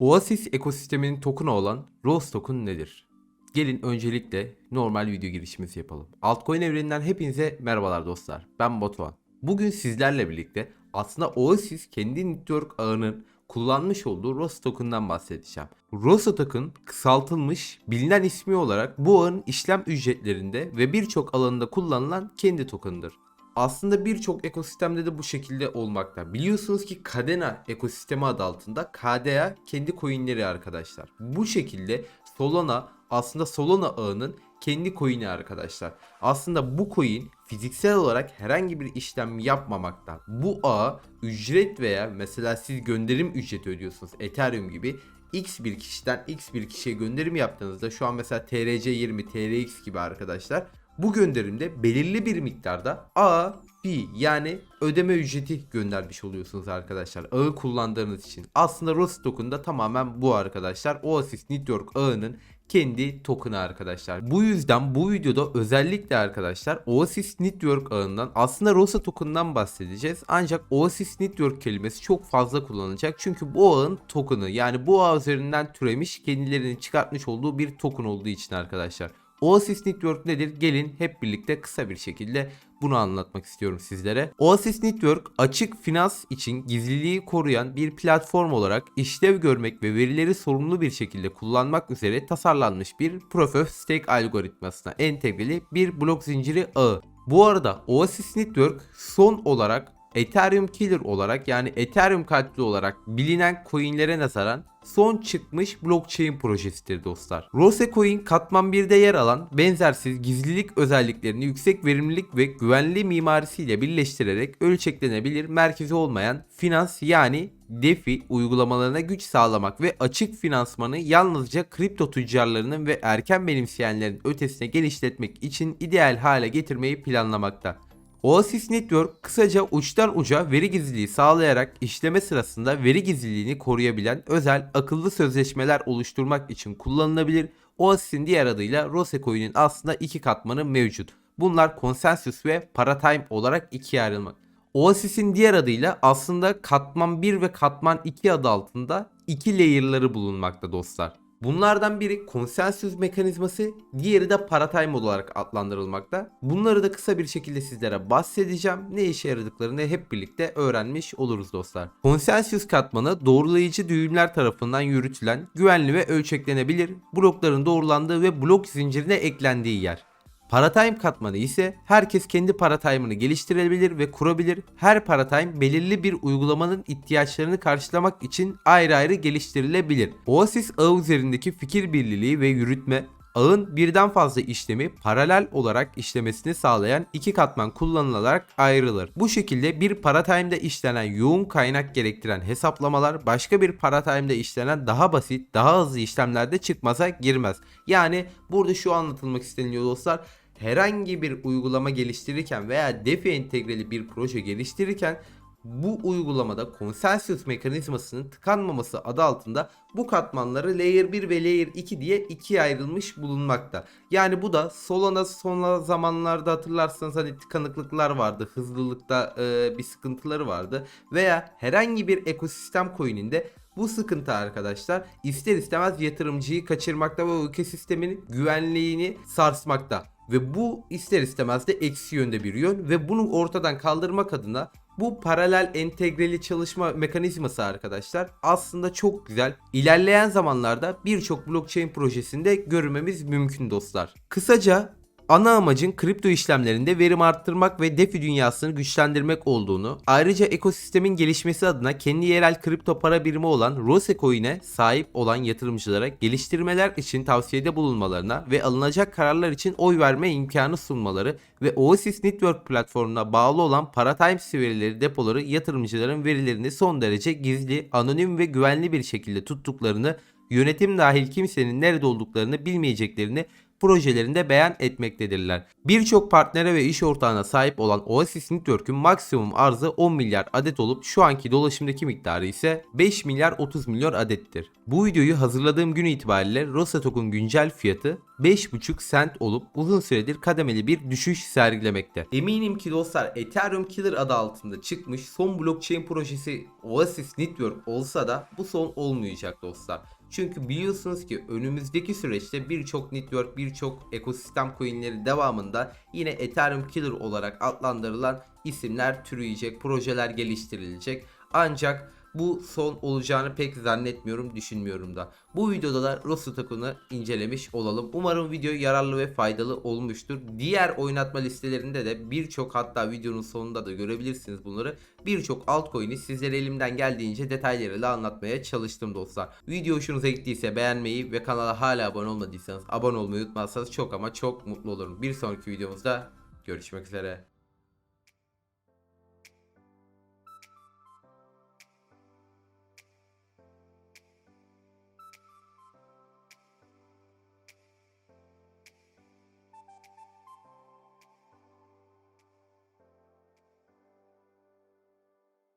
Oasis ekosisteminin tokenu olan Rose Token nedir? Gelin öncelikle normal video girişimizi yapalım. Altcoin evreninden hepinize merhabalar dostlar. Ben Batuhan. Bugün sizlerle birlikte aslında Oasis kendi network ağının kullanmış olduğu Rose Token'dan bahsedeceğim. Rose Token kısaltılmış bilinen ismi olarak bu ağın işlem ücretlerinde ve birçok alanında kullanılan kendi token'dır. Aslında birçok ekosistemde de bu şekilde olmakta. Biliyorsunuz ki Kadena ekosistemi adı altında KDA kendi coinleri arkadaşlar. Bu şekilde Solana aslında Solana ağının kendi coin'i arkadaşlar. Aslında bu coin fiziksel olarak herhangi bir işlem yapmamakta. Bu ağa ücret veya mesela siz gönderim ücreti ödüyorsunuz Ethereum gibi X bir kişiden X bir kişiye gönderim yaptığınızda şu an mesela TRC20, TRX gibi arkadaşlar bu gönderimde belirli bir miktarda A, fee yani ödeme ücreti göndermiş oluyorsunuz arkadaşlar. Ağı kullandığınız için. Aslında Rose Token da tamamen bu arkadaşlar. Oasis Network ağının kendi token'ı arkadaşlar. Bu yüzden bu videoda özellikle arkadaşlar Oasis Network ağından aslında Rosa token'dan bahsedeceğiz. Ancak Oasis Network kelimesi çok fazla kullanılacak. Çünkü bu ağın token'ı yani bu ağ üzerinden türemiş kendilerinin çıkartmış olduğu bir token olduğu için arkadaşlar. Oasis Network nedir? Gelin hep birlikte kısa bir şekilde bunu anlatmak istiyorum sizlere. Oasis Network açık finans için gizliliği koruyan bir platform olarak işlev görmek ve verileri sorumlu bir şekilde kullanmak üzere tasarlanmış bir Proof of Stake algoritmasına entegreli bir blok zinciri ağı. Bu arada Oasis Network son olarak Ethereum Killer olarak yani Ethereum katili olarak bilinen coinlere nazaran son çıkmış blockchain projesidir dostlar. Rose Coin katman 1'de yer alan benzersiz gizlilik özelliklerini yüksek verimlilik ve güvenli mimarisiyle birleştirerek ölçeklenebilir merkezi olmayan finans yani DeFi uygulamalarına güç sağlamak ve açık finansmanı yalnızca kripto tüccarlarının ve erken benimseyenlerin ötesine genişletmek için ideal hale getirmeyi planlamakta. Oasis Network kısaca uçtan uca veri gizliliği sağlayarak işleme sırasında veri gizliliğini koruyabilen özel akıllı sözleşmeler oluşturmak için kullanılabilir. Oasis'in diğer adıyla Rose Coin'in aslında iki katmanı mevcut. Bunlar Consensus ve Paratime olarak ikiye ayrılmak. Oasis'in diğer adıyla aslında katman 1 ve katman 2 adı altında iki layer'ları bulunmakta dostlar. Bunlardan biri konsensüs mekanizması, diğeri de paratime olarak adlandırılmakta. Bunları da kısa bir şekilde sizlere bahsedeceğim. Ne işe yaradıklarını hep birlikte öğrenmiş oluruz dostlar. Konsensüs katmanı doğrulayıcı düğümler tarafından yürütülen, güvenli ve ölçeklenebilir blokların doğrulandığı ve blok zincirine eklendiği yer. Paratime katmanı ise herkes kendi paratime'ını geliştirebilir ve kurabilir. Her paratime belirli bir uygulamanın ihtiyaçlarını karşılamak için ayrı ayrı geliştirilebilir. Oasis ağı üzerindeki fikir birliği ve yürütme ağın birden fazla işlemi paralel olarak işlemesini sağlayan iki katman kullanılarak ayrılır. Bu şekilde bir paratime'de işlenen yoğun kaynak gerektiren hesaplamalar başka bir paratime'de işlenen daha basit, daha hızlı işlemlerde çıkmaza girmez. Yani burada şu anlatılmak isteniyor dostlar herhangi bir uygulama geliştirirken veya DeFi entegreli bir proje geliştirirken bu uygulamada konsensüs mekanizmasının tıkanmaması adı altında bu katmanları layer 1 ve layer 2 diye ikiye ayrılmış bulunmakta. Yani bu da Solana son zamanlarda hatırlarsanız hani tıkanıklıklar vardı. Hızlılıkta e, bir sıkıntıları vardı. Veya herhangi bir ekosistem coin'inde bu sıkıntı arkadaşlar ister istemez yatırımcıyı kaçırmakta ve ekosistemin güvenliğini sarsmakta. Ve bu ister istemez de eksi yönde bir yön ve bunu ortadan kaldırmak adına bu paralel entegreli çalışma mekanizması arkadaşlar aslında çok güzel. İlerleyen zamanlarda birçok blockchain projesinde görmemiz mümkün dostlar. Kısaca ana amacın kripto işlemlerinde verim arttırmak ve DeFi dünyasını güçlendirmek olduğunu, ayrıca ekosistemin gelişmesi adına kendi yerel kripto para birimi olan Rose Coin'e sahip olan yatırımcılara geliştirmeler için tavsiyede bulunmalarına ve alınacak kararlar için oy verme imkanı sunmaları ve Oasis Network platformuna bağlı olan Paratimes verileri depoları yatırımcıların verilerini son derece gizli, anonim ve güvenli bir şekilde tuttuklarını, yönetim dahil kimsenin nerede olduklarını bilmeyeceklerini projelerinde beyan etmektedirler. Birçok partnere ve iş ortağına sahip olan Oasis Network'ün maksimum arzı 10 milyar adet olup şu anki dolaşımdaki miktarı ise 5 milyar 30 milyon adettir. Bu videoyu hazırladığım gün itibariyle Rosatok'un güncel fiyatı 5,5 sent olup uzun süredir kademeli bir düşüş sergilemekte. Eminim ki dostlar Ethereum Killer adı altında çıkmış son blockchain projesi Oasis Network olsa da bu son olmayacak dostlar. Çünkü biliyorsunuz ki önümüzdeki süreçte birçok network, birçok ekosistem coinleri devamında yine Ethereum Killer olarak adlandırılan isimler türüyecek, projeler geliştirilecek. Ancak bu son olacağını pek zannetmiyorum, düşünmüyorum da. Bu videoda da Rosetta Token'ı incelemiş olalım. Umarım video yararlı ve faydalı olmuştur. Diğer oynatma listelerinde de birçok hatta videonun sonunda da görebilirsiniz bunları. Birçok altcoin'i sizlere elimden geldiğince detaylarıyla anlatmaya çalıştım dostlar. Video hoşunuza gittiyse beğenmeyi ve kanala hala abone olmadıysanız abone olmayı unutmazsanız çok ama çok mutlu olurum. Bir sonraki videomuzda görüşmek üzere.